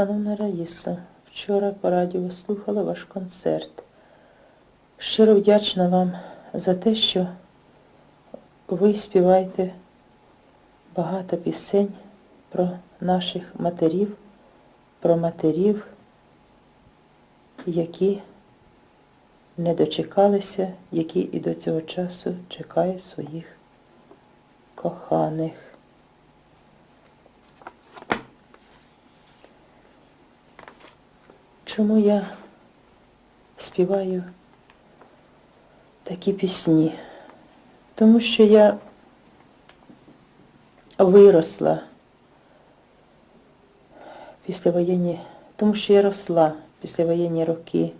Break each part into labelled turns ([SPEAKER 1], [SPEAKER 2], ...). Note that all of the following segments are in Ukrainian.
[SPEAKER 1] Шановна Раїса, вчора по радіо слухала ваш концерт. Щиро вдячна вам за те, що ви співаєте багато пісень про наших матерів, про матерів, які не дочекалися, які і до цього часу чекають своїх коханих. Чому я співаю такі пісні? Тому що я виросла післявоєнні, тому що я росла післявоєнні роки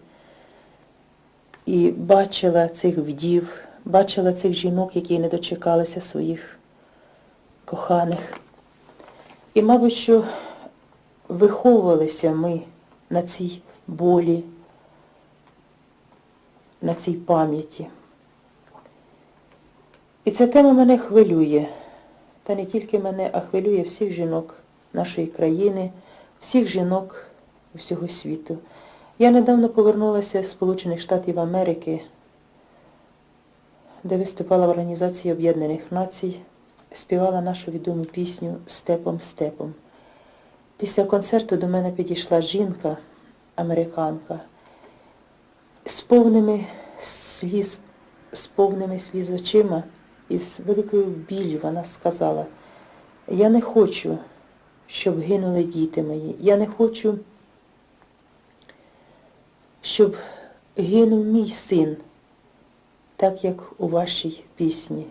[SPEAKER 1] і бачила цих вдів, бачила цих жінок, які не дочекалися своїх коханих. І, мабуть, що виховувалися ми на цій болі, на цій пам'яті. І ця тема мене хвилює. Та не тільки мене, а хвилює всіх жінок нашої країни, всіх жінок усього світу. Я недавно повернулася з Сполучених Штатів Америки, де виступала в Організації Об'єднаних Націй, співала нашу відому пісню Степом Степом. Після концерту до мене підійшла жінка, американка, з повними сліз, з повними сліз очима і з великою біллю вона сказала, я не хочу, щоб гинули діти мої. Я не хочу, щоб гинув мій син, так як у вашій пісні.